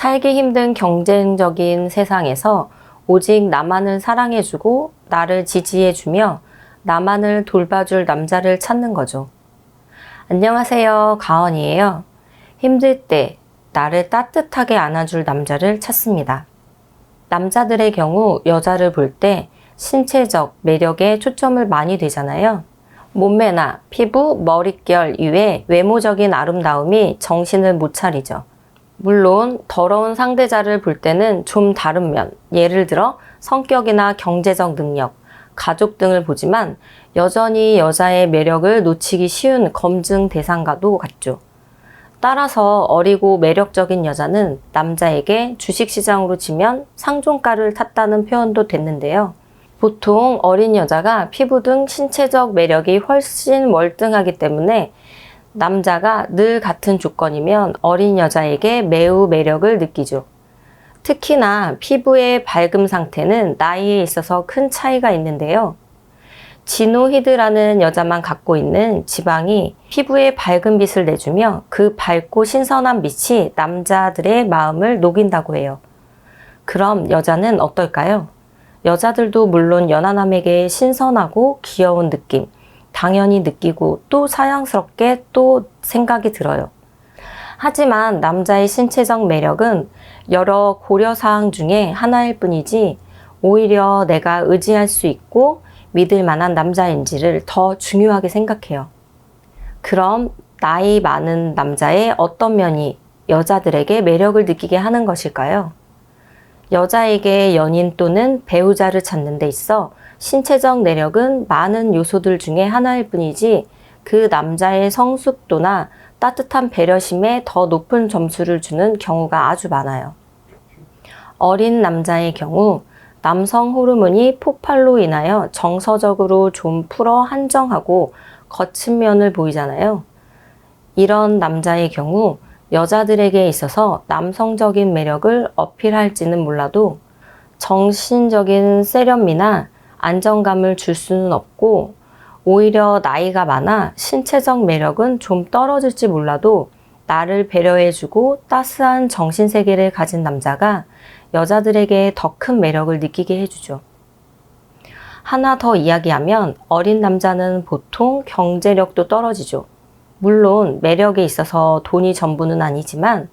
살기 힘든 경쟁적인 세상에서 오직 나만을 사랑해주고 나를 지지해주며 나만을 돌봐줄 남자를 찾는 거죠. 안녕하세요. 가원이에요. 힘들 때 나를 따뜻하게 안아줄 남자를 찾습니다. 남자들의 경우 여자를 볼 때 신체적 매력에 초점을 많이 되잖아요. 몸매나 피부, 머릿결 이외 외모적인 아름다움이 정신을 못 차리죠. 물론 더러운 상대자를 볼 때는 좀 다른 면, 예를 들어 성격이나 경제적 능력, 가족 등을 보지만 여전히 여자의 매력을 놓치기 쉬운 검증 대상과도 같죠. 따라서 어리고 매력적인 여자는 남자에게 주식시장으로 치면 상종가를 탔다는 표현도 됐는데요. 보통 어린 여자가 피부 등 신체적 매력이 훨씬 월등하기 때문에 남자가 늘 같은 조건이면 어린 여자에게 매우 매력을 느끼죠. 특히나 피부의 밝음 상태는 나이에 있어서 큰 차이가 있는데요. 지노히드라는 여자만 갖고 있는 지방이 피부에 밝은 빛을 내주며 그 밝고 신선한 빛이 남자들의 마음을 녹인다고 해요. 그럼 여자는 어떨까요? 여자들도 물론 연하남에게 신선하고 귀여운 느낌, 당연히 느끼고 또 사랑스럽게 또 생각이 들어요. 하지만 남자의 신체적 매력은 여러 고려사항 중에 하나일 뿐이지 오히려 내가 의지할 수 있고 믿을 만한 남자인지를 더 중요하게 생각해요. 그럼 나이 많은 남자의 어떤 면이 여자들에게 매력을 느끼게 하는 것일까요? 여자에게 연인 또는 배우자를 찾는 데 있어 신체적 매력은 많은 요소들 중에 하나일 뿐이지 그 남자의 성숙도나 따뜻한 배려심에 더 높은 점수를 주는 경우가 아주 많아요. 어린 남자의 경우 남성 호르몬이 폭발로 인하여 정서적으로 좀 풀어 한정하고 거친 면을 보이잖아요. 이런 남자의 경우 여자들에게 있어서 남성적인 매력을 어필할지는 몰라도 정신적인 세련미나 안정감을 줄 수는 없고 오히려 나이가 많아 신체적 매력은 좀 떨어질지 몰라도 나를 배려해주고 따스한 정신세계를 가진 남자가 여자들에게 더 큰 매력을 느끼게 해주죠. 하나 더 이야기하면 어린 남자는 보통 경제력도 떨어지죠. 물론 매력에 있어서 돈이 전부는 아니지만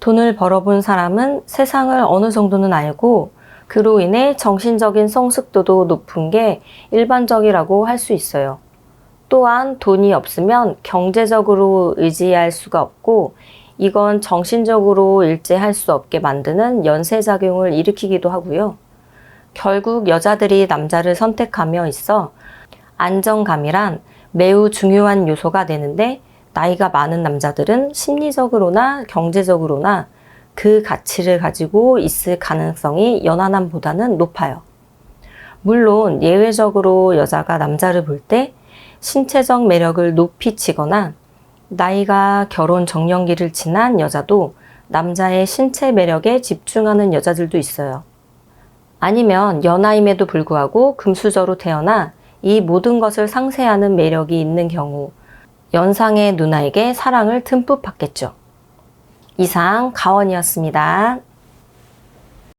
돈을 벌어본 사람은 세상을 어느 정도는 알고 그로 인해 정신적인 성숙도도 높은 게 일반적이라고 할 수 있어요. 또한 돈이 없으면 경제적으로 의지할 수가 없고 이건 정신적으로 일제할 수 없게 만드는 연쇄작용을 일으키기도 하고요. 결국 여자들이 남자를 선택하며 있어 안정감이란 매우 중요한 요소가 되는데 나이가 많은 남자들은 심리적으로나 경제적으로나 그 가치를 가지고 있을 가능성이 연하남보다는 높아요. 물론 예외적으로 여자가 남자를 볼 때 신체적 매력을 높이 치거나 나이가 결혼 정년기를 지난 여자도 남자의 신체 매력에 집중하는 여자들도 있어요. 아니면 연하임에도 불구하고 금수저로 태어나 이 모든 것을 상쇄하는 매력이 있는 경우 연상의 누나에게 사랑을 듬뿍 받겠죠. 이상 가원이었습니다.